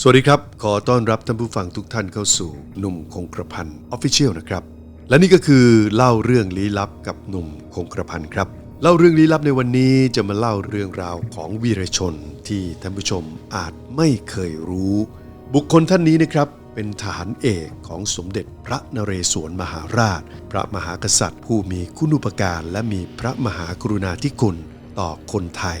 สวัสดีครับ ขอต้อนรับท่านผู้ฟังทุกท่านเข้าสู่หนุ่มคงกระพันออฟฟิเชียลนะครับ และนี่ก็คือเล่าเรื่องลี้ลับกับหนุ่มคงกระพันครับ เล่าเรื่องลี้ลับในวันนี้จะมาเล่าเรื่องราวของวีรชนที่ท่านผู้ชมอาจไม่เคยรู้ บุคคลท่านนี้นะครับเป็นทหารเอกของสมเด็จพระนเรศวรมหาราช พระมหากษัตริย์ ผู้มีคุณูปการ และมีพระมหากรุณาธิคุณต่อคนไทย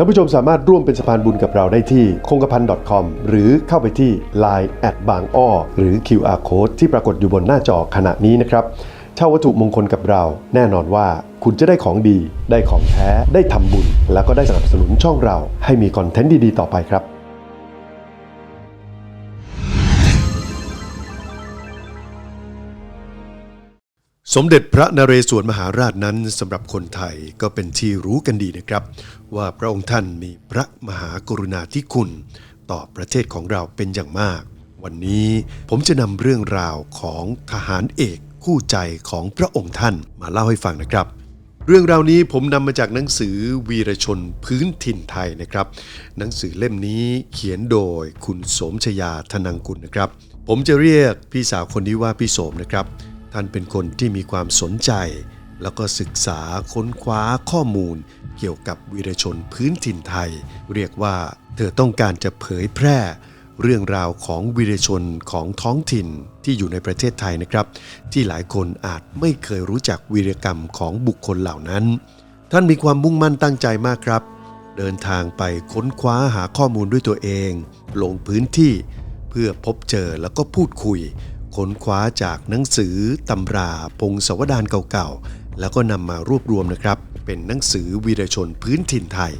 ท่านผู้ชมสามารถร่วมเป็นสะพานบุญกับเราได้ที่คงกระพัน .com หรือเข้าไปที่ Line แอดบางอ้อหรือ QR Code ที่ปรากฏอยู่บนหน้าจอขณะนี้นะครับเช่าวัตถุมงคลกับเรา แน่นอนว่าคุณจะได้ของดี ได้ของแท้ ได้ทำบุญ แล้วก็ได้สนับสนุนช่องเราให้มีคอนเทนต์ดีๆ ต่อไปครับ มเด็จพระนเรศวรมหาราชนั้นสำหรับคนไทยก็เป็นที่รู้กันดีนะครับ ว่าพระองค์ท่านมีพระมหากรุณาธิคุณ ต่อประเทศของเราเป็นอย่างมาก วันนี้ผมจะนำเรื่องราวของทหารเอกคู่ใจของพระองค์ท่านมาเล่าให้ฟังนะครับ เรื่องราวนี้ผมนำมาจากหนังสือวีรชนพื้นถิ่นไทยนะครับ หนังสือเล่มนี้เขียนโดยคุณสมชยาธนังกุลนะครับ ผมจะเรียกพี่สาวคนนี้ว่าพี่โสมนะครับ ท่านเป็นคนที่มีความสนใจ แล้วก็ศึกษาค้นคว้าข้อมูล เกี่ยวกับวีรชนพื้นถิ่นไทย เรียกว่าเธอต้องการจะเผยแพร่เรื่องราวของวีรชนของท้องถิ่นที่อยู่ในประเทศไทยนะครับ ที่หลายคนอาจไม่เคยรู้จักวีรกรรมของบุคคลเหล่านั้น ท่านมีความมุ่งมั่นตั้งใจมากครับ เดินทางไปค้นคว้าหาข้อมูลด้วยตัวเอง ลงพื้นที่เพื่อพบเจอแล้วก็พูดคุย ค้นคว้าจากหนังสือตำราพงศวดารเก่าๆ แล้วก็นำมารวบรวมนะครับ เป็นหนังสือวีรชนพื้นถิ่นไทย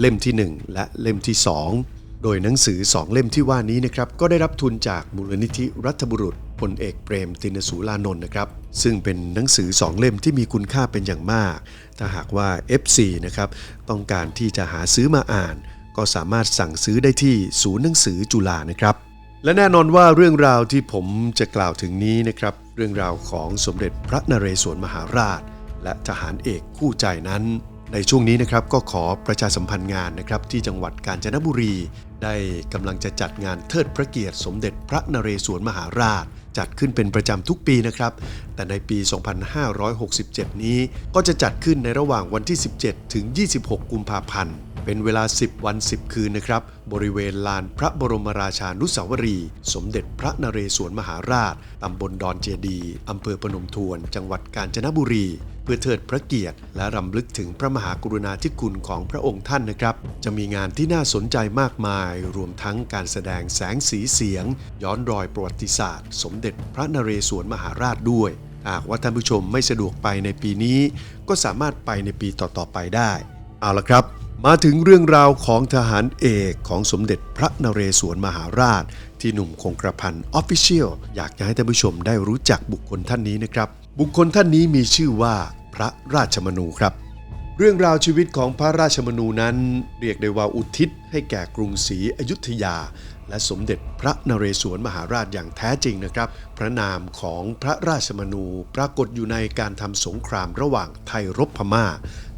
เล่มที่ 1 และเล่มที่ 2 โดยหนังสือ 2 เล่มที่ว่านี้นะครับก็ได้รับทุนจากมูลนิธิรัฐบุรุษพลเอกเปรมตินสูลานนท์นะครับ ซึ่งเป็นหนังสือ2เล่มที่มีคุณค่าเป็นอย่างมาก ถ้าหากว่า FC นะครับต้องการที่จะหาซื้อมาอ่าน ก็สามารถสั่งซื้อได้ที่ศูนย์หนังสือจุฬานะครับ และแน่นอนว่าเรื่องราวที่ผมจะกล่าวถึงนี้นะครับ เรื่องราวของสมเด็จพระนเรศวรมหาราช และทหารเอกคู่ใจนั้น ในช่วงนี้นะครับก็ขอประชาสัมพันธ์งานนะครับที่จังหวัดกาญจนบุรี ได้กำลังจะจัดงานเทิดพระเกียรติสมเด็จพระนเรศวรมหาราช จัดขึ้นเป็นประจำทุกปีนะครับ แต่ในปี 2567 นี้ก็จะจัดขึ้นในระหว่างวันที่ 17 ถึง 26 กุมภาพันธ์ เป็นเวลา 10 วัน 10 คืนนะครับ บริเวณลานพระบรมราชานุสาวรี สมเด็จพระนเรศวรมหาราช ตำบลดอนเจดีอำเภอพนมทวน จังหวัดกาญจนบุรี เพื่อเทิดพระเกียรติ และรำลึกถึงพระมหากรุณาธิคุณของพระองค์ท่านนะครับ จะมีงานที่น่าสนใจมากมาย รวมทั้งการแสดงแสงสีเสียง ย้อนรอยประวัติศาสตร์ สมเด็จพระนเรศวรมหาราชด้วยหากว่าท่านผู้ชมไม่สะดวกไปในปีนี้ ก็สามารถไปในปีต่อๆไปได้ เอาละครับ มาถึงเรื่องราวของทหารเอกของสมเด็จพระนเรศวรมหาราช ที่หนุ่มคงกระพันออฟฟิเชียลอยากจะให้ท่านผู้ชมได้รู้จักบุคคลท่านนี้นะครับ บุคคลท่านนี้มีชื่อว่าพระราชมนูครับ เรื่องราวชีวิตของพระราชมนูนั้น เรียกได้ว่าอุทิศให้แก่กรุงศรีอยุธยา และสมเด็จพระนเรศวรมหาราชอย่างแท้จริงนะครับ พระนามของพระราชมนูปรากฏอยู่ในการทำสงครามระหว่างไทยรบพม่า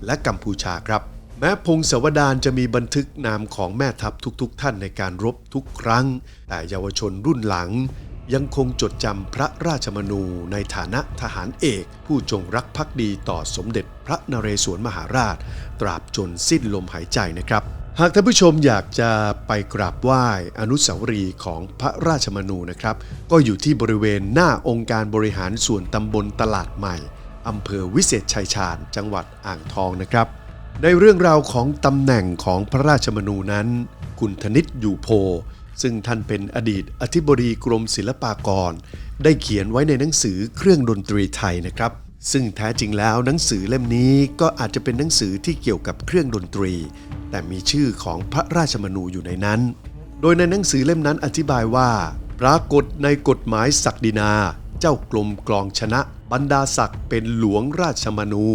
และกัมพูชาครับ แม้พงศาวดารจะมีบันทึกนามของแม่ทัพทุกๆ ท่านในการรบทุกครั้ง แต่เยาวชนรุ่นหลัง ยังคงจดจำพระราชมนูในฐานะทหารเอก ผู้จงรักภักดีต่อสมเด็จพระนเรศวรมหาราช ตราบจนสิ้นลมหายใจนะครับ หากท่านผู้ชมอยากจะไปกราบไหว้อนุสาวรีย์ของพระราชมนูนะครับ ก็อยู่ที่บริเวณหน้าองค์การบริหารส่วนตำบลตลาดใหม่อำเภอวิเศษชัยชาญ จังหวัดอ่างทองนะครับ ในเรื่องราวของตำแหน่งของพระราชมนูนั้น คุณธนิตอยู่โพ ซึ่งท่านเป็นอดีตอธิบดีกรมศิลปากร ได้เขียนไว้ในหนังสือเครื่องดนตรีไทยนะครับ ซึ่งแท้จริงแล้วหนังสือเล่มนี้ก็อาจจะเป็นหนังสือที่เกี่ยวกับเครื่องดนตรี แต่มีชื่อของพระราชมนูอยู่ในนั้น โดยในหนังสือเล่มนั้นอธิบายว่า ปรากฏในกฎหมายศักดินา เจ้ากรมกลองชนะ บรรดาศักดิ์เป็นหลวงราชมนู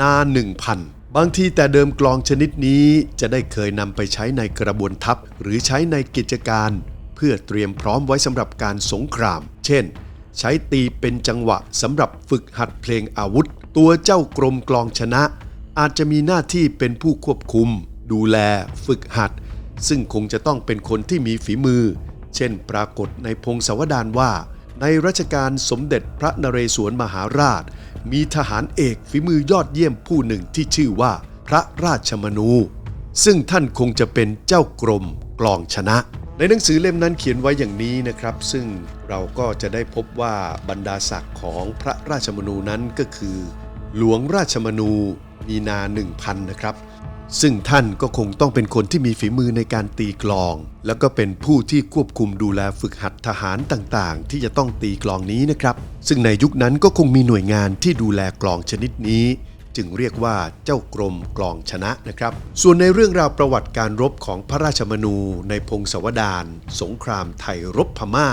นาหนึ่งพัน บางทีแต่เดิมกลองชนิดนี้จะได้เคยนำไปใช้ในกระบวนทัพ หรือใช้ในกิจการ เพื่อเตรียมพร้อมไว้สำหรับการสงคราม เช่น ใช้ตีเป็นจังหวะสำหรับฝึกหัดเพลงอาวุธ ตัวเจ้ากรมกลองชนะ อาจจะมีหน้าที่เป็นผู้ควบคุม ดูแล ฝึกหัด ซึ่งคงจะต้องเป็นคนที่มีฝีมือ เช่น ปรากฏในพงศาวดารว่า ในรัชกาลสมเด็จพระนเรศวรมหาราช มีทหารเอกฝีมือยอดเยี่ยมผู้หนึ่งที่ชื่อว่าพระราชมนู ซึ่งท่านคงจะเป็นเจ้ากรมกลองชนะ ในหนังสือเล่มนั้นเขียนไว้อย่างนี้นะครับ ซึ่งเราก็จะได้พบว่าบรรดาศักดิ์ของพระราชมนูนั้นก็คือ หลวงราชมนูมีนาหนึ่งพันนะครับ ซึ่งท่านก็คงต้องเป็นคนที่มีฝีมือในการตีกลอง แล้วก็เป็นผู้ที่ควบคุมดูแลฝึกหัดทหารต่างๆ ที่จะต้องตีกลองนี้นะครับ ซึ่งในยุคนั้นก็คงมีหน่วยงานที่ดูแลกลองชนิดนี้ จึงเรียกว่าเจ้ากรมกลองชนะนะครับ ส่วนในเรื่องราวประวัติการรบของพระราชมนูในพงศาวดารสงครามไทยรบพม่า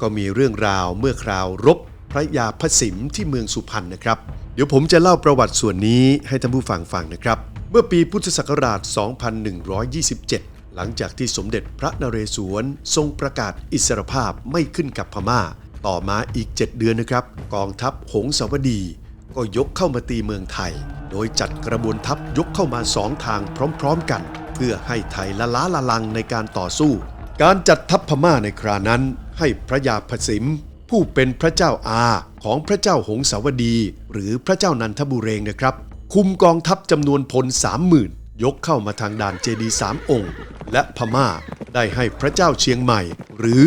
ก็มีเรื่องราวเมื่อคราวรบพระยาพสิมที่เมืองสุพรรณนะครับ เดี๋ยวผมจะเล่าประวัติส่วนนี้ให้ท่านผู้ฟังฟังนะครับ มื่อปีพุทธศักราช 2127 หลังจากที่สมเด็จพระนเรศวรทรงประกาศอิสรภาพไม่ขึ้นกับพม่า ต่อมาอีก 7 เดือนนะครับ กองทัพหงสาวดี ก็ยกเข้ามาตีเมืองไทย โดยจัดกระบวนทัพยกเข้ามาสองทางพร้อมๆกัน เพื่อให้ไทยละล้าละลังในการต่อสู้ การจัดทัพพม่าในครานั้น ให้พระยาพสิมผู้เป็นพระเจ้าอาของพระเจ้าหงสาวดี หรือพระเจ้านันทบุเรงนะครับ คุมกองทัพจำนวนพลสามหมื่นยกเข้ามาทางด่านเจดีสามองค์ และพม่าได้ให้พระเจ้าเชียงใหม่ หรือ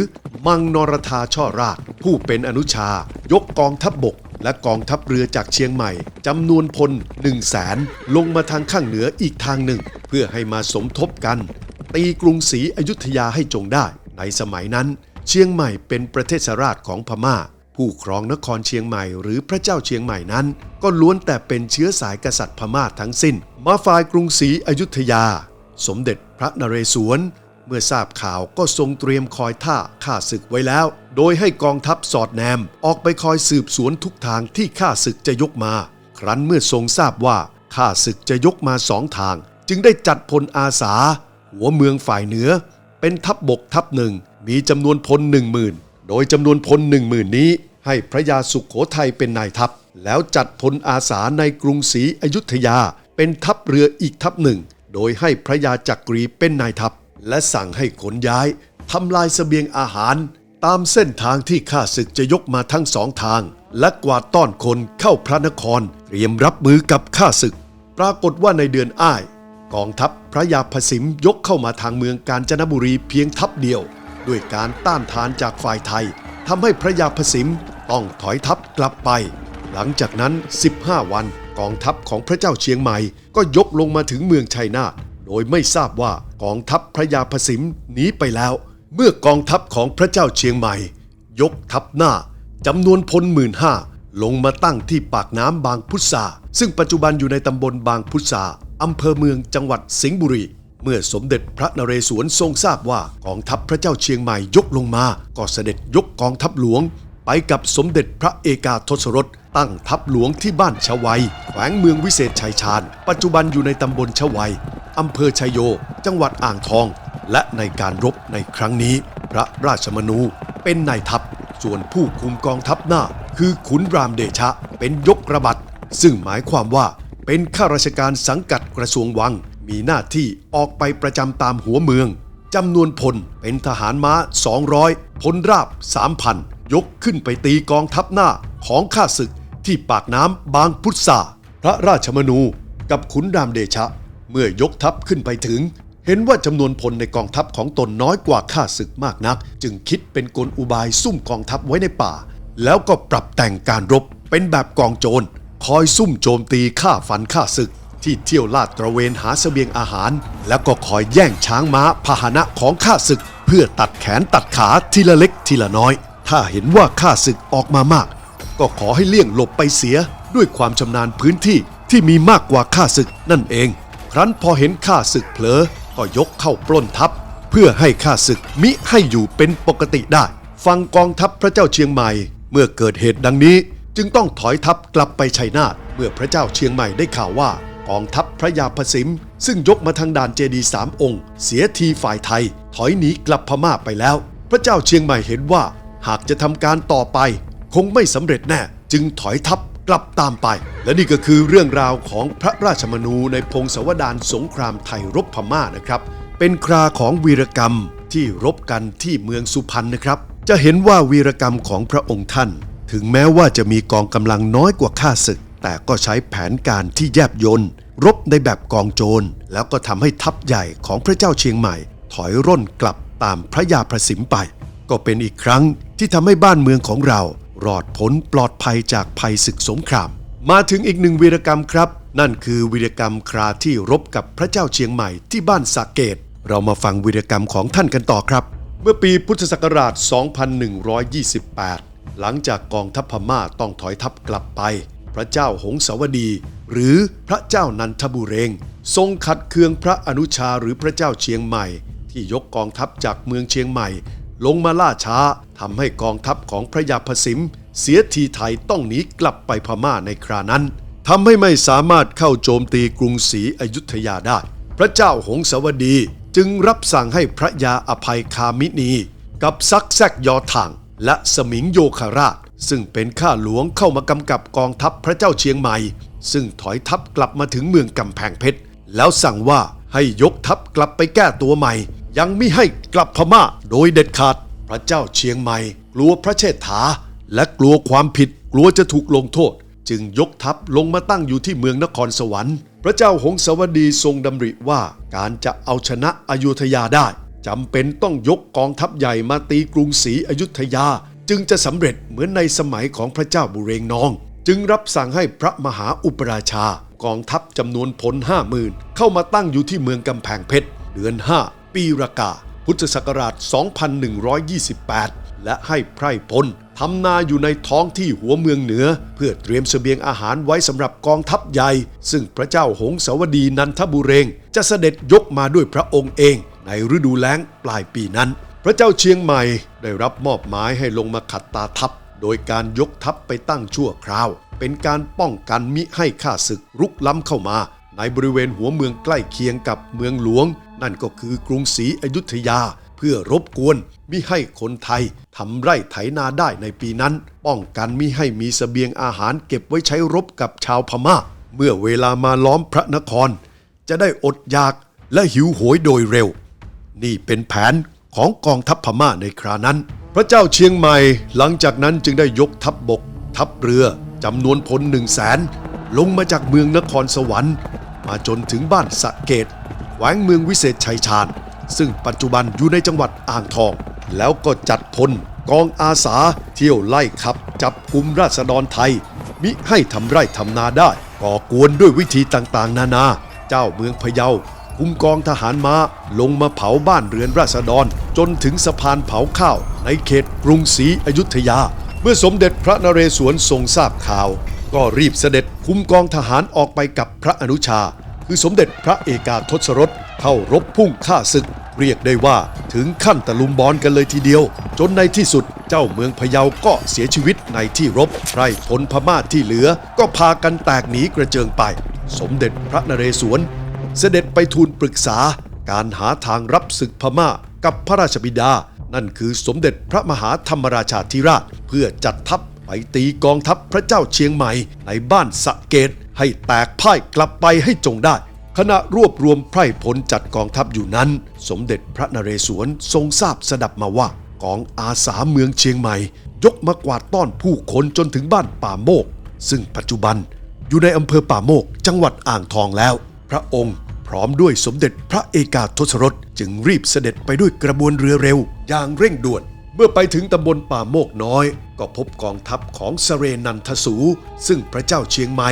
มังนรธาช่อราชผู้เป็นอนุชา ยกกองทัพบบก และกองทัพเรือจากเชียงใหม่จำนวนพล1 0 0 0 0แสนลงมาทางข้างเหนืออีกทางหนึ่ง เพื่อให้มาสมทบกัน ตีกรุงศรีอยุธยาให้จงได้ ในสมัยนั้น เชียงใหม่เป็นประเทศราชของพม่า ผู้ครองนครเชียงใหม่หรือพระเจ้าเชียงใหม่นั้น ก็ล้วนแต่เป็นเชื้อสายกษัตริย์พม่าทั้งสิ้น มาฝ่ายกรุงศรีอยุธยา สมเด็จพระนเรศวร เมื่อทราบข่าวก็ทรงเตรียมคอยท่าฆ่าศึกไว้แล้ว โดยให้กองทัพสอดแนม ออกไปคอยสืบสวนทุกทางที่ข้าศึกจะยกมา ครั้นเมื่อทรงทราบว่าข้าศึกจะยกมาสองทาง จึงได้จัดพลอาสา หัวเมืองฝ่ายเหนือ เป็นทัพบบกทัพหนึ่งมีจำนวนพลหนึ่งหมื่น โดยจำนวนพลหนึ่งหมื่นนี้ ให้พระยาสุขโขทัยเป็นนายทัพ แล้วจัดพลอาสาในกรุงศรีอยุธยา เป็นทัพเรืออีกทัพหนึ่ง โดยให้พระยาจักรีเป็นนายทัพ และสั่งให้ขนย้ายทำลายเสบียงอาหาร ตามเส้นทางที่ข้าศึกจะยกมาทั้งสองทาง และกวาดต้อนคนเข้าพระนคร เตรียมรับมือกับข้าศึก ปรากฏว่าในเดือนอ้าย กองทัพพระยาพสิมยกเข้ามาทางเมืองกาญจนบุรีเพียงทัพเดียว ด้วยการต้านทานจากฝ่ายไทยทำให้พระยาพสิมต้องถอยทัพกลับไป หลังจากนั้น 15 วันกองทัพของพระเจ้าเชียงใหม่ ก็ยกลงมาถึงเมืองชัยนาทโดยไม่ทราบว่ากองทัพพระยาพสิมหนีไปแล้ว เมื่อกองทัพของพระเจ้าเชียงใหม่ ยกทัพหน้าจำนวนพลหมื่นห้าลงมาตั้งที่ปากน้ำบางพุทราซึ่งปัจจุบันอยู่ในตำบลบางพุทราอำเภอเมืองจังหวัดสิงห์บุรี เมื่อสมเด็จพระนเรศวรทรงทราบว่ากองทัพพระเจ้าเชียงใหม่ยกลงมา ก็เสด็จยกกองทัพหลวง ไปกับสมเด็จพระเอกาทศรสตั้งทัพหลวงที่บ้านชวัย แขวงเมืองวิเศษชัยชาญ ปัจจุบันอยู่ในตำบลชวัยอำเภอชัยโย จังหวัดอ่างทอง และในการรบในครั้งนี้ พระราชมนูเป็นนายทัพ ส่วนผู้คุมกองทัพหน้า คือขุนรามเดชะเป็นยกระบัดซึ่งหมายความว่า เป็นข้าราชการสังกัดกระทรวงวัง มีหน้าที่ออกไปประจำตามหัวเมืองจำนวนพลเป็นทหารม้า 200 พลราบ 3,000 ยกขึ้นไปตีกองทัพหน้าของข้าศึกที่ปากน้ำบางพุทธาพระราชมนูกับขุนรามเดชะ เมื่อยกทัพขึ้นไปถึง เห็นว่าจำนวนพลในกองทัพของตนน้อยกว่าข้าศึกมากนัก จึงคิดเป็นกลอุบายซุ่มกองทัพไว้ในป่า แล้วก็ปรับแต่งการรบเป็นแบบกองโจร คอยซุ่มโจมตีฆ่าฟันฆ่าศึก ที่เที่ยวลาดตระเวนหาเสบียงอาหาร แล้วก็คอยแย่งช้างม้าพาหนะของข้าศึก เพื่อตัดแขนตัดขาทีละเล็กทีละน้อย ถ้าเห็นว่าข้าศึกออกมามาก ก็ขอให้เลี่ยงหลบไปเสียด้วยความชำนาญพื้นที่ที่มีมากกว่าข้าศึกนั่นเอง ครั้นพอเห็นข้าศึกเผลอก็ยกเข้าปล้นทัพ เพื่อให้ข้าศึกมิให้อยู่เป็นปกติได้ ฟังกองทัพพระเจ้าเชียงใหม่ เมื่อเกิดเหตุดังนี้ จึงต้องถอยทัพกลับไปชัยนาทเมื่อพระเจ้าเชียงใหม่ได้ข่าวว่ากองทัพพระยาพสิม ซึ่งยกมาทางด่านเจดีสามองค์ เสียทีฝ่ายไทย ถอยหนีกลับพม่าไปแล้ว พระเจ้าเชียงใหม่เห็นว่า หากจะทำการต่อไป คงไม่สำเร็จแน่ จึงถอยทัพกลับตามไป และนี่ก็คือเรื่องราวของพระราชมนูในพงศาวดารสงครามไทยรบพม่านะครับ เป็นคราของวีรกรรมที่รบกันที่เมืองสุพรรณนะครับ จะเห็นว่าวีรกรรมของพระองค์ท่าน ถึงแม้ว่าจะมีกองกำลังน้อยกว่าข้าศึก แต่ก็ใช้แผนการที่แยบยลรบในแบบกองโจร แล้วก็ทำให้ทัพใหญ่ของพระเจ้าเชียงใหม่ ถอยร่นกลับตามพระยาประสิมไป ก็เป็นอีกครั้งที่ทำให้บ้านเมืองของเรา รอดพ้นปลอดภัยจากภัยศึกสงคราม มาถึงอีกหนึ่งวีรกรรมครับ นั่นคือวีรกรรมคราที่รบกับพระเจ้าเชียงใหม่ที่บ้านสาเกต เรามาฟังวีรกรรมของท่านกันต่อครับ เมื่อปีพุทธศักราช 2128 หลังจากกองทัพพม่าต้องถอยทัพกลับไป พระเจ้าหงสาวดี หรือพระเจ้านันทบุเรง ทรงขัดเคืองพระอนุชาหรือพระเจ้าเชียงใหม่ ที่ยกกองทัพจากเมืองเชียงใหม่ ลงมาล่าช้าทำให้กองทัพของพระยาพสิมเสียทีไทยต้องหนีกลับไปพม่าในครานั้นทำให้ไม่สามารถเข้าโจมตีกรุงศรีอยุธยาได้ พระเจ้าหงสาวดีจึงรับสั่งให้พระยาอภัยคามินี กับซักแซกยอถัง และสมิงโยคาราช ซึ่งเป็นข้าหลวงเข้ามากำกับกองทัพพระเจ้าเชียงใหม่ ซึ่งถอยทัพกลับมาถึงเมืองกำแพงเพชร แล้วสั่งว่าให้ยกทัพกลับไปแก้ตัวใหม่ ยังไม่ให้กลับพม่าโดยเด็ดขาด พระเจ้าเชียงใหม่ กลัวพระเชษฐา และกลัวความผิดกลัวจะถูกลงโทษ จึงยกทัพลงมาตั้งอยู่ที่เมืองนครสวรรค์ พระเจ้าหงสาวดีทรงดำริว่าการจะเอาชนะอยุธยาได้ จำเป็นต้องยกกองทัพใหญ่มาตีกรุงศรีอยุธยา จึงจะสำเร็จเหมือนในสมัยของพระเจ้าบุเรงนอง จึงรับสั่งให้พระมหาอุปราชากองทัพจำนวนพลห้าหมื่นเข้ามาตั้งอยู่ที่เมืองกำแพงเพชรเดือน 5 ปีรากา พุทธศักราช 2128 และให้ไพร่พลทำนาอยู่ในท้องที่หัวเมืองเหนือ เพื่อเตรียมเสบียงอาหารไว้สำหรับกองทัพใหญ่ ซึ่งพระเจ้าหงสาวดีนันทบุเรง จะเสด็จยกมาด้วยพระองค์เอง ในฤดูแล้งปลายปีนั้น พระเจ้าเชียงใหม่ได้รับมอบหมายให้ลงมาขัดตาทัพ โดยการยกทัพไปตั้งชั่วคราว เป็นการป้องกันมิให้ข้าศึกรุกล้ำเข้ามา ในบริเวณหัวเมืองใกล้เคียงกับเมืองหลวง นั่นก็คือกรุงศรีอยุธยา เพื่อรบกวนมิให้คนไทยทำไร่ไถนาได้ในปีนั้น ป้องกันมิให้มีเสบียงอาหารเก็บไว้ใช้รบกับชาวพม่า เมื่อเวลามาล้อมพระนคร จะได้อดอยากและหิวโหยโดยเร็ว นี่เป็นแผนของกองทัพพม่าในครานั้น พระเจ้าเชียงใหม่หลังจากนั้นจึงได้ยกทัพบบก ทัพเรือจำนวนพลหนึ่งแสนลงมาจากเมืองนครสวรรค์ มาจนถึงบ้านสะเกดแขวงเมืองวิเศษชัยชาญ ซึ่งปัจจุบันอยู่ในจังหวัดอ่างทอง แล้วก็จัดพลกองอาสาเที่ยวไล่ขับ จับกลุ่มราษฎรไทย มิให้ทำไร่ทำนาได้ก่อกวนด้วยวิธีต่างๆ นานา เจ้าเมืองพะเยา คุมกองทหารม้าลงมาเผาบ้านเรือนราษฎร จนถึงสะพานเผาข้าวในเขตกรุงศรีอยุธยา เมื่อสมเด็จพระนเรศวรทรงทราบข่าว ก็รีบเสด็จคุมกองทหารออกไปกับพระอนุชา คือสมเด็จพระเอกาทศรสเข้ารบพุ่งฆ่าศึก เรียกได้ว่าถึงขั้นตะลุมบอลกันเลยทีเดียว จนในที่สุดเจ้าเมืองพะเยาก็เสียชีวิตในที่รบไพร่พลพม่าที่เหลือ ก็พากันแตกหนีกระเจิงไป สมเด็จพระนเรศวร เสด็จไปทูลปรึกษาการหาทางรับศึกพม่ากับพระราชบิดา นั่นคือสมเด็จพระมหาธรรมราชาธิราช เพื่อจัดทัพไปตีกองทัพพระเจ้าเชียงใหม่ในบ้านสะเกตให้แตกพ่ายกลับไปให้จงได้ขณะรวบรวมไพร่พลจัดกองทัพอยู่นั้น สมเด็จพระนเรศวรทรงทราบสดับมาว่ากองอาสาเมืองเชียงใหม่ ยกมากวาดต้อนผู้คนจนถึงบ้านป่าโมก ซึ่งปัจจุบันอยู่ในอำเภอป่าโมกจังหวัดอ่างทองแล้ว พระองค์ พร้อมด้วยสมเด็จพระเอกาทศรสจึงรีบเสด็จไปด้วยกระบวนเรือเร็ว อย่างเร่งด่วน เมื่อไปถึงตำบลป่าโมกน้อย ก็พบกองทัพของสเรนันทสู ซึ่งพระเจ้าเชียงใหม่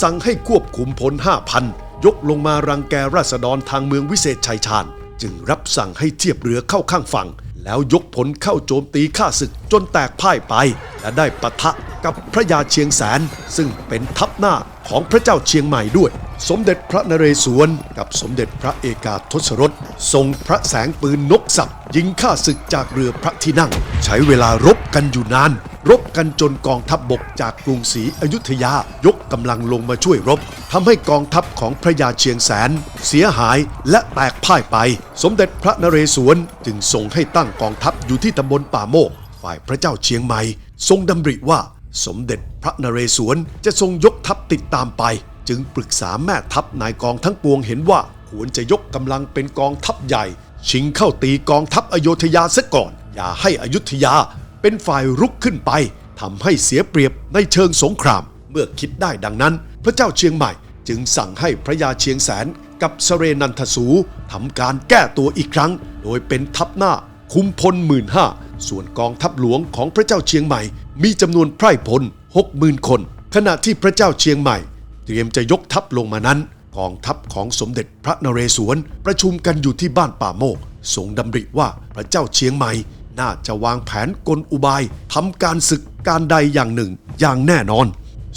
สั่งให้ควบคุมพลห้าพันยกลงมารังแกราษฎรทางเมืองวิเศษชัยชาญ จึงรับสั่งให้เทียบเรือเข้าข้างฝั่ง แล้วยกพลเข้าโจมตีข้าศึกจนแตกพ่ายไป และได้ปะทะกับพระยาเชียงแสน ซึ่งเป็นทัพหน้าของพระเจ้าเชียงใหม่ด้วย สมเด็จพระนเรศวร กับสมเด็จพระเอกาทศรสทรงพระแสงปืนนกสับยิงข้าศึกจากเรือพระที่นั่ง ใช้เวลารบกันอยู่นาน รบกันจนกองทัพบบกจากกรุงศรีอยุธยายกกำลังลงมาช่วยรบทำให้กองทัพของพระยาเชียงแสน เสียหายและแตกพ่ายไป สมเด็จพระนเรศวรจึงทรงให้ตั้งกองทัพอยู่ที่ตำบลป่าโมก ฝ่ายพระเจ้าเชียงใหม่ ทรงดำริว่าสมเด็จพระนเรศวรจะทรงยกทัพติดตามไป จึงปรึกษาแม่ทัพนายกองทั้งปวงเห็นว่าควรจะยกกำลังเป็นกองทัพใหญ่ ชิงเข้าตีกองทัพอโยธยาซะก่อน อย่าให้อยุธยาเป็นฝ่ายรุกขึ้นไปทำให้เสียเปรียบในเชิงสงคราม เมื่อคิดได้ดังนั้น พระเจ้าเชียงใหม่จึงสั่งให้พระยาเชียงแสนกับสเรนันทสูทำการแก้ตัวอีกครั้ง โดยเป็นทัพหน้าคุมพลหมื่นห้าส่วนกองทัพหลวงของพระเจ้าเชียงใหม่ มีจำนวนไพร่พลหกหมื่นคน ขณะที่พระเจ้าเชียงใหม่ เตรียมจะยกทัพลงมานั้น กองทัพของสมเด็จพระนเรศวร ประชุมกันอยู่ที่บ้านป่าโมกทรงดำริว่าพระเจ้าเชียงใหม่ น่าจะวางแผนกลอุบายทำการศึกการใดอย่างหนึ่งอย่างแน่นอน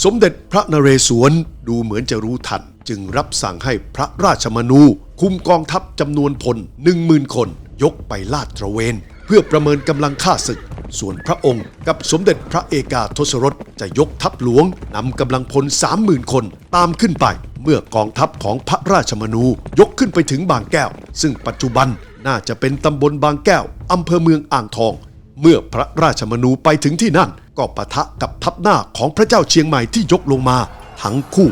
สมเด็จพระนเรศวรดูเหมือนจะรู้ทัน จึงรับสั่งให้พระราชมนู คุมกองทัพจำนวนพลหนึ่งหมื่นคน ยกไปลาดตระเวน เพื่อประเมินกำลังฆ่าศึก ส่วนพระองค์กับสมเด็จพระเอกาทศรสจะยกทัพหลวงนำกำลังพลสามหมื่นคนตามขึ้นไป เมื่อกองทัพของพระราชมนูยกขึ้นไปถึงบางแก้ว ซึ่งปัจจุบันน่าจะเป็นตำบลบางแก้วอำเภอเมืองอ่างทอง เมื่อพระราชมนูไปถึงที่นั่น ก็ปะทะกับทัพหน้าของพระเจ้าเชียงใหม่ที่ยกลงมา ทั้งคู่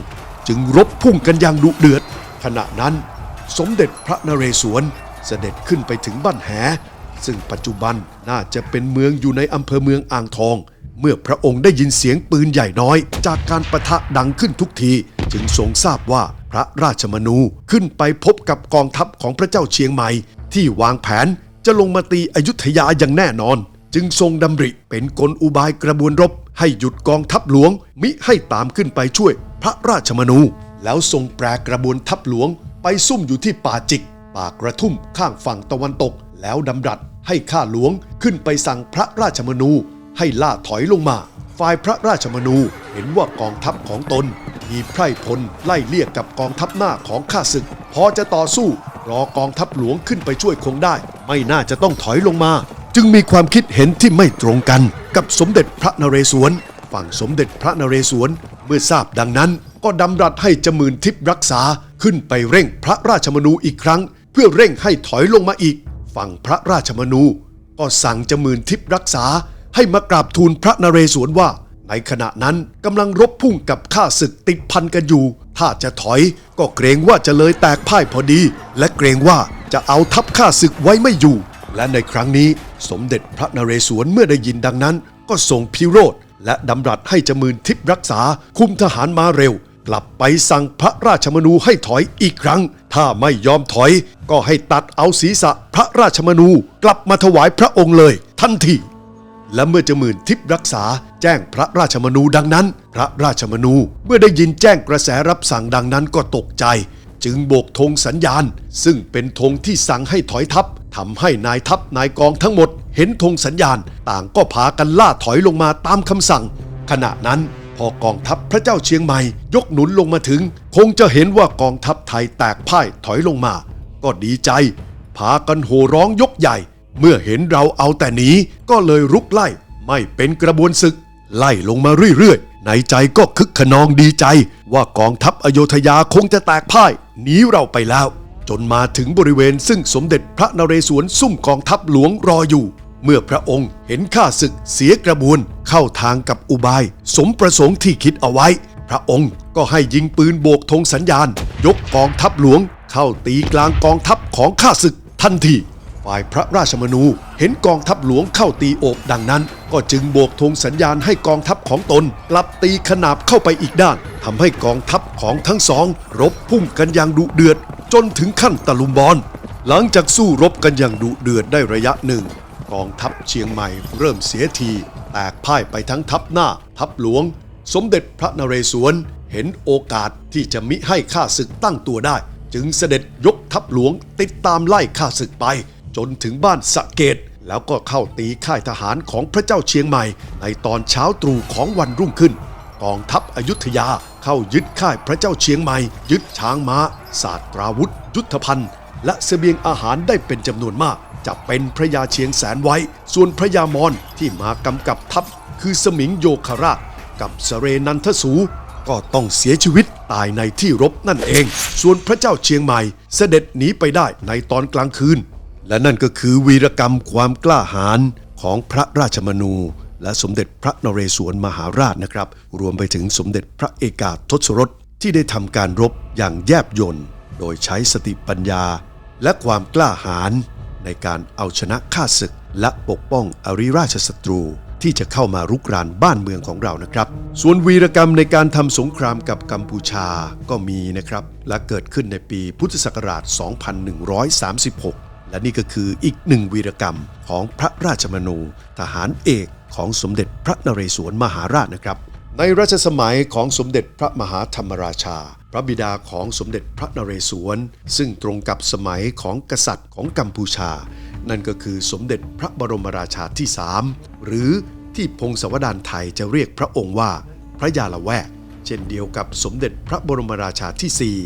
จึงรบพุ่งกันอย่างดุเดือด ขณะนั้น สมเด็จพระนเรศวรเสด็จขึ้นไปถึงบ้านแห ซึ่งปัจจุบันน่าจะเป็นเมืองอยู่ในอำเภอเมืองอ่างทอง เมื่อพระองค์ได้ยินเสียงปืนใหญ่น้อย จากการประทะดังขึ้นทุกที จึงทรงทราบว่าพระราชมนูขึ้นไปพบกับกองทัพของพระเจ้าเชียงใหม่ ที่วางแผนจะลงมาตีอยุธยาอย่างแน่นอน จึงทรงดำริเป็นกลอุบายกระบวนรบ ให้หยุดกองทัพหลวง มิให้ตามขึ้นไปช่วยพระราชมนู แล้วทรงแปรกระบวนทัพหลวงไปซุ่มอยู่ที่ป่าจิกป่ากระทุ่มข้างฝั่งตะวันตก แล้วดำรัสให้ข้าหลวงขึ้นไปสั่งพระราชมนูให้ล่าถอยลงมา ฝ่ายพระราชมนูเห็นว่ากองทัพของตน มีไพร่พลไล่เลี่ยกกับกองทัพหน้าของข้าศึก พอจะต่อสู้รอกองทัพหลวงขึ้นไปช่วยคงได้ ไม่น่าจะต้องถอยลงมา จึงมีความคิดเห็นที่ไม่ตรงกัน กับสมเด็จพระนเรศวร ฝั่งสมเด็จพระนเรศวรเมื่อทราบดังนั้น ก็ดำรัสให้จมื่นทิพย์รักษาขึ้นไปเร่งพระราชมนูอีกครั้ง เพื่อเร่งให้ถอยลงมาอีก ฝั่งพระราชมนู ก็สั่งจมื่นทิพย์รักษาให้มากราบทูลพระนเรศวรว่า ในขณะนั้นกำลังรบพุ่งกับข้าศึกติดพันกันอยู่ ถ้าจะถอยก็เกรงว่าจะเลยแตกพ่ายพอดี และเกรงว่าจะเอาทัพข้าศึกไว้ไม่อยู่ และในครั้งนี้สมเด็จพระนเรศวรเมื่อได้ยินดังนั้น ก็ส่งพิโรธและดำรัสให้จมื่นทิพย์รักษาคุมทหารมาเร็ว กลับไปสั่งพระราชมนูให้ถอยอีกครั้ง ถ้าไม่ยอมถอย ก็ให้ตัดเอาศีรษะพระราชมนูกลับมาถวายพระองค์เลยทันทีและเมื่อจมื่นทิพย์รักษาแจ้งพระราชมนูดังนั้น พระราชมนูเมื่อได้ยินแจ้งกระแสรับสั่งดังนั้นก็ตกใจ จึงโบกธงสัญญาณ ซึ่งเป็นธงที่สั่งให้ถอยทัพทำให้นายทัพนายกองทั้งหมด เห็นธงสัญญาณ ต่างก็พากันล่าถอยลงมาตามคำสั่ง ขณะนั้น พอกองทัพพระเจ้าเชียงใหม่ ยกหนุนลงมาถึง คงจะเห็นว่ากองทัพไทยแตกพ่ายถอยลงมา ก็ดีใจ พากันโห่ร้องยกใหญ่ เมื่อเห็นเราเอาแต่หนีก็เลยรุกไล่ ไม่เป็นกระบวนศึก ไล่ลงมาเรื่อยๆ ในใจก็คึกขนองดีใจ ว่ากองทัพอโยธยาคงจะแตกพ่ายหนีเราไปแล้ว จนมาถึงบริเวณซึ่งสมเด็จพระนเรศวรซุ่มกองทัพหลวงรออยู่ เมื่อพระองค์เห็นข้าศึกเสียกระบวน เข้าทางกับอุบาย สมประสงค์ที่คิดเอาไว้ พระองค์ก็ให้ยิงปืนโบกธงสัญญาณ ยกกองทัพหลวง เข้าตีกลางกองทัพของข้าศึกทันทีฝ่ายพระราชมนูเห็นกองทัพหลวงเข้าตีโอบดังนั้น ก็จึงโบกธงสัญญาณให้กองทัพของตน กลับตีขนาบเข้าไปอีกด้านทำให้กองทัพของทั้งสอง รบพุ่งกันอย่างดุเดือด จนถึงขั้นตะลุมบอลหลังจากสู้รบกันอย่างดุเดือดได้ระยะหนึ่ง กองทัพเชียงใหม่เริ่มเสียทีแตกพ่ายไปทั้งทัพหน้า ทัพหลวง สมเด็จพระนเรศวรเห็นโอกาสที่จะมิให้ข้าศึกตั้งตัวได้ จึงเสด็จยกทัพหลวงติดตามไล่ข้าศึกไป จนถึงบ้านสะเกตแล้วก็เข้าตีค่ายทหารของพระเจ้าเชียงใหม่ ในตอนเช้าตรู่ของวันรุ่งขึ้น กองทัพอยุธยาเข้ายึดค่ายพระเจ้าเชียงใหม่ ยึดช้างม้าศาสตราวุธ ยุทธภัณฑ์ และเสบียงอาหารได้เป็นจำนวนมาก จะเป็นพระยาเชียงแสนไว้ ส่วนพระยามอนที่มากำกับทัพคือสมิงโยคราชกับสเรนันทสูก็ต้องเสียชีวิตตายในที่รบนั่นเอง ส่วนพระเจ้าเชียงใหม่เสด็จหนีไปได้ในตอนกลางคืน และนั่นก็คือวีรกรรมความกล้าหาญของพระราชมนู และสมเด็จพระนเรศวรมหาราชนะครับ รวมไปถึงสมเด็จพระเอกาทศรสที่ได้ทำการรบอย่างแยบยลโดยใช้สติปัญญา และความกล้าหาญ ในการเอาชนะข้าศึก และปกป้องอริราชศัตรูที่จะเข้ามารุกรานบ้านเมืองของเรานะครับ ส่วนวีรกรรมในการทำสงครามกับกัมพูชาก็มีนะครับ และเกิดขึ้นในปีพุทธศักราช 2136 และนี่ก็คืออีกหนึ่งวีรกรรมของพระราชมนู ทหารเอกของสมเด็จพระนเรศวรมหาราชนะครับ ในรัชสมัยของสมเด็จพระมหาธรรมราชา พระบิดาของสมเด็จพระนเรศวร ซึ่งตรงกับสมัยของกษัตริย์ของกัมพูชา นั่นก็คือสมเด็จพระบรมราชาที่สามหรือที่พงศาวดารไทยจะเรียกพระองค์ว่าพระยาละแวก เช่นเดียวกับสมเด็จพระบรมราชาที่สี่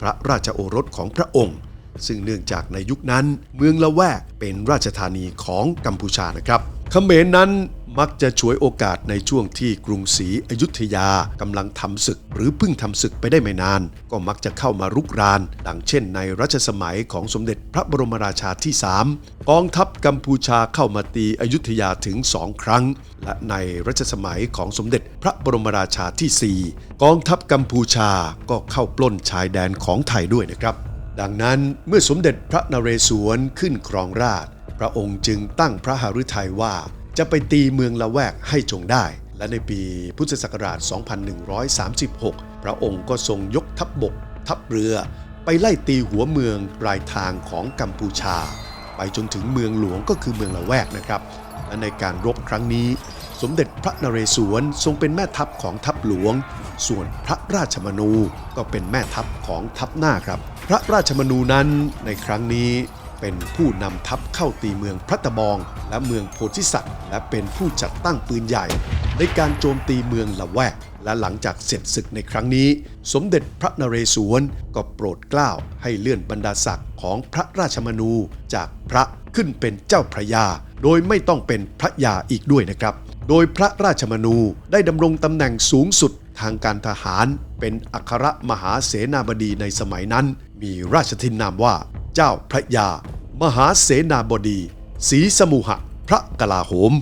พระราชโอรสของพระองค์ ซึ่งเนื่องจากในยุคนั้น เมืองละแวกเป็นราชธานีของกัมพูชานะครับ เขมรนั้นมักจะฉวยโอกาสในช่วงที่กรุงศรีอยุธยากำลังทำศึก หรือเพิ่งทำศึกไปได้ไม่นาน ก็มักจะเข้ามารุกราน ดังเช่นในรัชสมัยของสมเด็จพระบรมราชาที่ 3 กองทัพกัมพูชาเข้ามาตีอยุธยาถึงสองครั้ง และในรัชสมัยของสมเด็จพระบรมราชาที่ 4 กองทัพกัมพูชาก็เข้าปล้นชายแดนของไทยด้วยนะครับ ดังนั้นเมื่อสมเด็จพระนเรศวรขึ้นครองราช พระองค์จึงตั้งพระหฤทัยว่าจะไปตีเมืองละแวกให้จงได้ และในปีพุทธศักราช 2136 พระองค์ก็ทรงยกทัพบบก ทัพเรือ ไปไล่ตีหัวเมืองรายทางของกัมพูชา ไปจนถึงเมืองหลวงก็คือเมืองละแวกนะครับ และในการรบครั้งนี้ สมเด็จพระนเรศวรทรงเป็นแม่ทัพของทัพหลวง ส่วนพระราชมนูก็เป็นแม่ทัพของทัพหน้าครับ พระราชมนูนั้นในครั้งนี้ เป็นผู้นำทัพเข้าตีเมืองพระตะบอง และเมืองโพธิสัตว์ และเป็นผู้จัดตั้งปืนใหญ่ ในการโจมตีเมืองละแวก และหลังจากเสร็จศึกในครั้งนี้ สมเด็จพระนเรศวรก็โปรดเกล้าให้เลื่อนบรรดาศักดิ์ของพระราชมนูจากพระขึ้นเป็นเจ้าพระยา โดยไม่ต้องเป็นพระยาอีกด้วยนะครับ โดยพระราชมนูได้ดำรงตำแหน่งสูงสุดทางการทหารเป็นอัครมหาเสนาบดีในสมัยนั้น มีราชทินนามว่าเจ้าพระยา มหาเสนาบดีศรีสมุหะ พระกลาโหม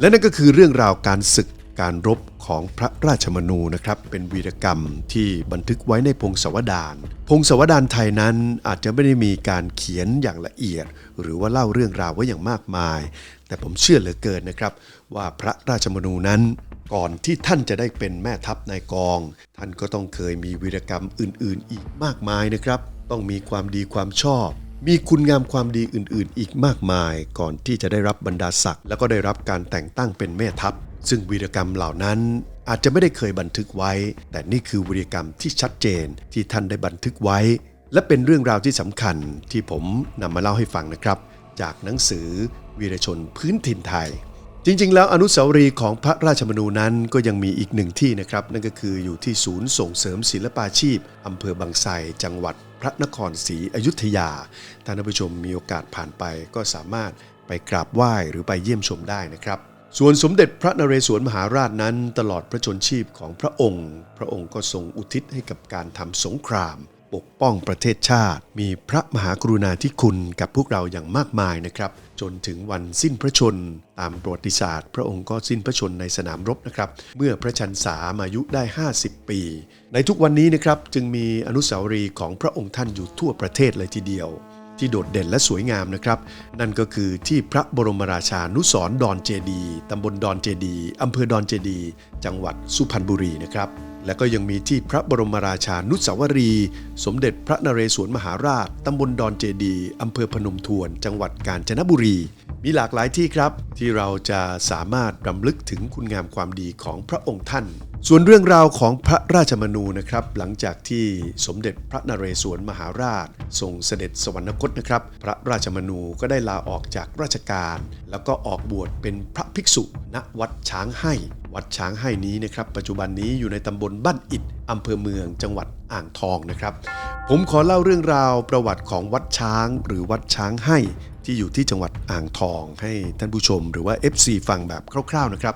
และนั่นก็คือเรื่องราวการศึกการรบของพระราชมนูนะครับ เป็นวีรกรรมที่บันทึกไว้ในพงศาวดาร พงศาวดารไทยนั้นอาจจะไม่ได้มีการเขียนอย่างละเอียด หรือว่าเล่าเรื่องราวไว้อย่างมากมาย แต่ผมเชื่อเหลือเกินนะครับ ว่าพระราชมนูนั้น ก่อนที่ท่านจะได้เป็นแม่ทัพนายกอง ท่านก็ต้องเคยมีวีรกรรมอื่นๆ อีกมากมายนะครับ ต้องมีความดีความชอบ มีคุณงามความดีอื่นๆ อีกมากมาย ก่อนที่จะได้รับบรรดาศักดิ์แล้วก็ได้รับการแต่งตั้งเป็นแม่ทัพ ซึ่งวีรกรรมเหล่านั้นอาจจะไม่ได้เคยบันทึกไว้ แต่นี่คือวีรกรรมที่ชัดเจนที่ท่านได้บันทึกไว้ และเป็นเรื่องราวที่สำคัญที่ผมนำมาเล่าให้ฟังนะครับ จากหนังสือวีรชนพื้นถิ่นไทย จริงๆ แล้วอนุสาวรีย์ของพระราชมนูนั้นก็ยังมีอีกหนึ่งที่นะครับ นั่นก็คืออยู่ที่ศูนย์ส่งเสริมศิลปาชีพอำเภอบางไทรจังหวัดพระนครศรีอยุธยาท่านผู้ชมมีโอกาสผ่านไปก็สามารถไปกราบไหว้หรือไปเยี่ยมชมได้นะครับ ส่วนสมเด็จพระนเรศวรมหาราชนั้น ตลอดพระชนชีพของพระองค์ พระองค์ก็ทรงอุทิศให้กับการทำสงคราม ปกป้องประเทศชาติ มีพระมหากรุณาธิคุณกับพวกเราอย่างมากมายนะครับ จนถึงวันสิ้นพระชน ตามประวัติศาสตร์ พระองค์ก็สิ้นพระชนในสนามรบนะครับ เมื่อพระชันษามายุได้ 50 ปี ในทุกวันนี้นะครับจึงมีอนุสาวรีย์ของพระองค์ท่านอยู่ทั่วประเทศเลยทีเดียว ที่โดดเด่นและสวยงามนะครับ นั่นก็คือที่พระบรมราชานุสรณ์ดอนเจดีตำบลดอนเจดีอำเภอดอนเจดี จังหวัดสุพรรณบุรีนะครับ และก็ยังมีที่พระบรมราชานุสาวรีย์สมเด็จพระนเรศวรมหาราชตำบลดอนเจดีอำเภอพนมทวน จังหวัดกาญจนบุรี มีหลากหลายที่ครับ ที่เราจะสามารถรำลึกถึงคุณงามความดีของพระองค์ท่าน ส่วนเรื่องราวของพระราชมนูนะครับ หลังจากที่สมเด็จพระนเรศวรมหาราชทรงเสด็จสวรรคตนะครับ พระราชมนูก็ได้ลาออกจากราชการ แล้วก็ออกบวชเป็นพระภิกษุณวัดช้างให้ วัดช้างให้นี้นะครับ ปัจจุบันนี้อยู่ในตำบลบ้านอิฐอำเภอเมืองจังหวัดอ่างทองนะครับ ผมขอเล่าเรื่องราวประวัติของวัดช้างหรือวัดช้างให้ ที่อยู่ที่จังหวัดอ่างทองให้ท่านผู้ชม หรือว่า FC ฟังแบบคร่าวๆนะครับ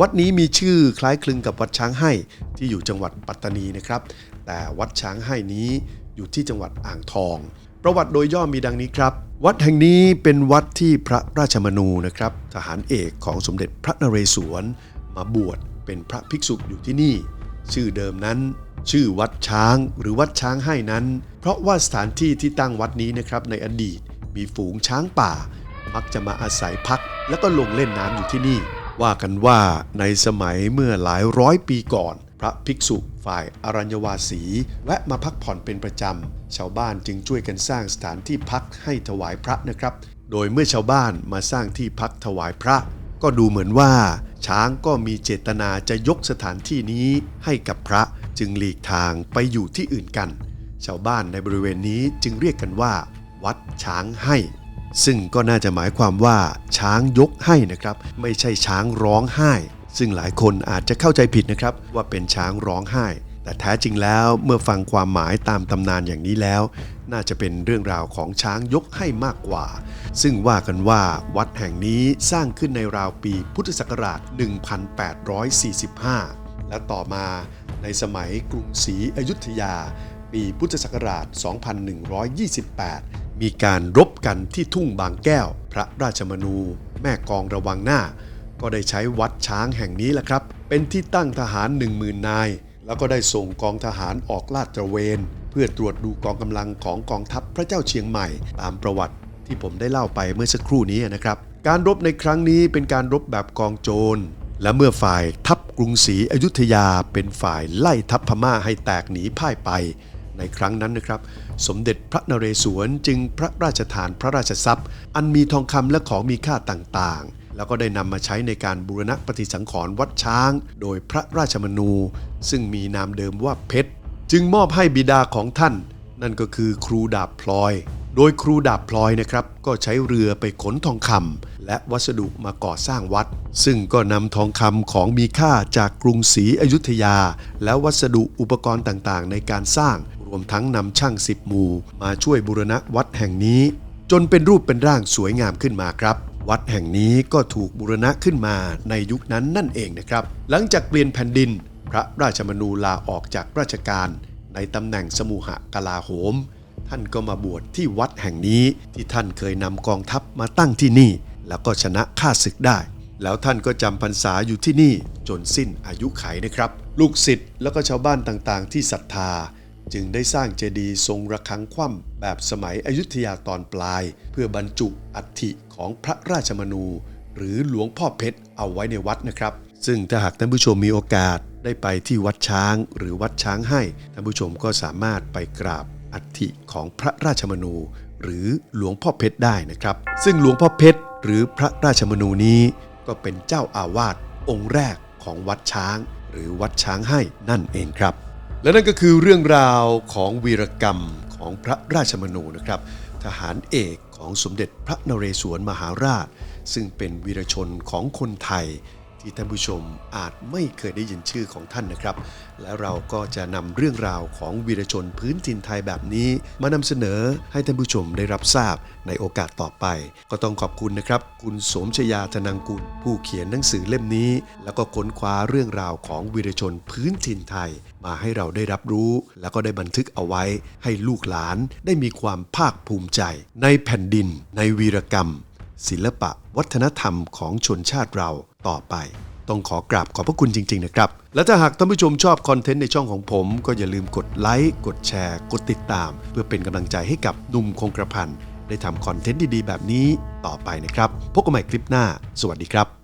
วัดนี้มีชื่อคล้ายคลึงกับวัดช้างให้ที่อยู่จังหวัดปัตตานีนะครับ แต่วัดช้างให้นี้อยู่ที่จังหวัดอ่างทอง ประวัติโดยย่อมีดังนี้ครับ วัดแห่งนี้เป็นวัดที่พระราชมนูนะครับ ทหารเอกของสมเด็จพระนเรศวร มาบวชเป็นพระภิกษุอยู่ที่นี่ ชื่อเดิมนั้นชื่อวัดช้างหรือวัดช้างให้นั้น เพราะว่าสถานที่ที่ตั้งวัดนี้นะครับในอดีต มีฝูงช้างป่า มักจะมาอาศัยพัก แล้วก็ลงเล่นน้ำอยู่ที่นี่ ว่ากันว่าในสมัยเมื่อหลายร้อยปีก่อน พระภิกษุฝ่ายอรัญญวาสี แวะมาพักผ่อนเป็นประจำ ชาวบ้านจึงช่วยกันสร้างสถานที่พักให้ถวายพระนะครับ โดยเมื่อชาวบ้านมาสร้างที่พักถวายพระ ก็ดูเหมือนว่า ช้างก็มีเจตนาจะยกสถานที่นี้ให้กับพระจึงหลีกทางไปอยู่ที่อื่นกัน ชาวบ้านในบริเวณนี้จึงเรียกกันว่า วัดช้างให้ ซึ่งก็น่าจะหมายความว่าช้างยกให้นะครับ ไม่ใช่ช้างร้องไห้ ซึ่งหลายคนอาจจะเข้าใจผิดนะครับ ว่าเป็นช้างร้องไห้ แต่แท้จริงแล้วเมื่อฟังความหมายตามตำนานอย่างนี้แล้ว น่าจะเป็นเรื่องราวของช้างยกให้มากกว่า ซึ่งว่ากันว่าวัดแห่งนี้สร้างขึ้นในราวปีพุทธศักราช 1845 และต่อมาในสมัยกรุงศรีอยุธยา ปีพุทธศักราช 2128 มีการรบกันที่ทุ่งบางแก้ว พระราชมนู แม่กองระวังหน้า ก็ได้ใช้วัดช้างแห่งนี้แหละครับ เป็นที่ตั้งทหาร 10,000 นาย แล้วก็ได้ส่งกองทหารออกลาดตระเวน เพื่อตรวจดูกองกำลังของกองทัพพระเจ้าเชียงใหม่ ตามประวัติที่ผมได้เล่าไปเมื่อสักครู่นี้นะครับ การรบในครั้งนี้เป็นการรบแบบกองโจร และเมื่อฝ่ายทัพกรุงศรีอยุธยาเป็นฝ่ายไล่ทัพพม่าให้แตกหนีพ่ายไป ในครั้งนั้นนะครับ สมเด็จพระนเรศวรจึงพระราชทานพระราชทรัพย์ อันมีทองคำและของมีค่าต่างๆ แล้วก็ได้นำมาใช้ในการบูรณะปฏิสังขรณ์วัดช้าง โดยพระราชมนู ซึ่งมีนามเดิมว่าเพชร จึงมอบให้บิดาของท่าน นั่นก็คือครูดาบพลอย โดยครูดาบพลอยนะครับก็ใช้เรือไปขนทองคำและวัสดุมาก่อสร้างวัด ซึ่งก็นำทองคำของมีค่าจากกรุงศรีอยุธยา และวัสดุอุปกรณ์ต่างๆ ในการสร้าง รวมทั้งนำช่างสิบหมู่ มาช่วยบูรณะวัดแห่งนี้ จนเป็นรูปเป็นร่างสวยงามขึ้นมาครับวัดแห่งนี้ก็ถูกบูรณะขึ้นมาในยุคนั้นนั่นเองนะครับ หลังจากเปลี่ยนแผ่นดิน พระราชมนูลาออกจากราชการ ในตำแหน่งสมุหกลาโหม ท่านก็มาบวชที่วัดแห่งนี้ที่ท่านเคยนำกองทัพมาตั้งที่นี่ แล้วก็ชนะข้าศึกได้ แล้วท่านก็จำพรรษาอยู่ที่นี่จนสิ้นอายุไขนะครับ ลูกศิษย์แล้วก็ชาวบ้านต่างๆ ที่ศรัทธา จึงได้สร้างเจดีย์ทรงระฆังคว่ำแบบสมัยอยุธยาตอนปลาย เพื่อบรรจุอัฐิของพระราชมนู หรือหลวงพ่อเพชรเอาไว้ในวัดนะครับ ซึ่งถ้าหากท่านผู้ชมมีโอกาสได้ไปที่วัดช้าง หรือวัดช้างให้ท่านผู้ชมก็สามารถไปกราบอัฐิของพระราชมนู หรือหลวงพ่อเพชรได้นะครับ ซึ่งหลวงพ่อเพชรหรือพระราชมนูนี้ ก็เป็นเจ้าอาวาสองค์แรกของวัดช้าง หรือวัดช้างให้นั่นเองครับ และนั่นก็คือเรื่องราวของวีรกรรมของพระราชมนูนะครับ ทหารเอกของสมเด็จพระนเรศวรมหาราช ซึ่งเป็นวีรชนของคนไทย ที่ท่านผู้ชมอาจไม่เคยได้ยินชื่อของท่านนะครับ และเราก็จะนำเรื่องราวของวีรชนพื้นถิ่นไทยแบบนี้ มานำเสนอให้ท่านผู้ชมได้รับทราบในโอกาสต่อไป ก็ต้องขอบคุณนะครับ คุณสมชยาธนังกุลผู้เขียนหนังสือเล่มนี้ แล้วก็ค้นคว้าเรื่องราวของวีรชนพื้นถิ่นไทย มาให้เราได้รับรู้ แล้วก็ได้บันทึกเอาไว้ ให้ลูกหลานได้มีความภาคภูมิใจ ในแผ่นดิน ในวีรกรรม ศิลปะวัฒนธรรมของชนชาติเรา ต่อไป ต้องขอกราบขอบพระคุณจริง ๆ นะครับ และถ้าหากท่านผู้ชมชอบคอนเทนต์ในช่องของผม ก็อย่าลืมกดไลค์กดแชร์ กดติดตาม เพื่อเป็นกำลังใจให้กับหนุ่มคงกระพันได้ทำคอนเทนต์ดีๆ แบบนี้ต่อไปนะครับ พบกันใหม่คลิปหน้า สวัสดีครับ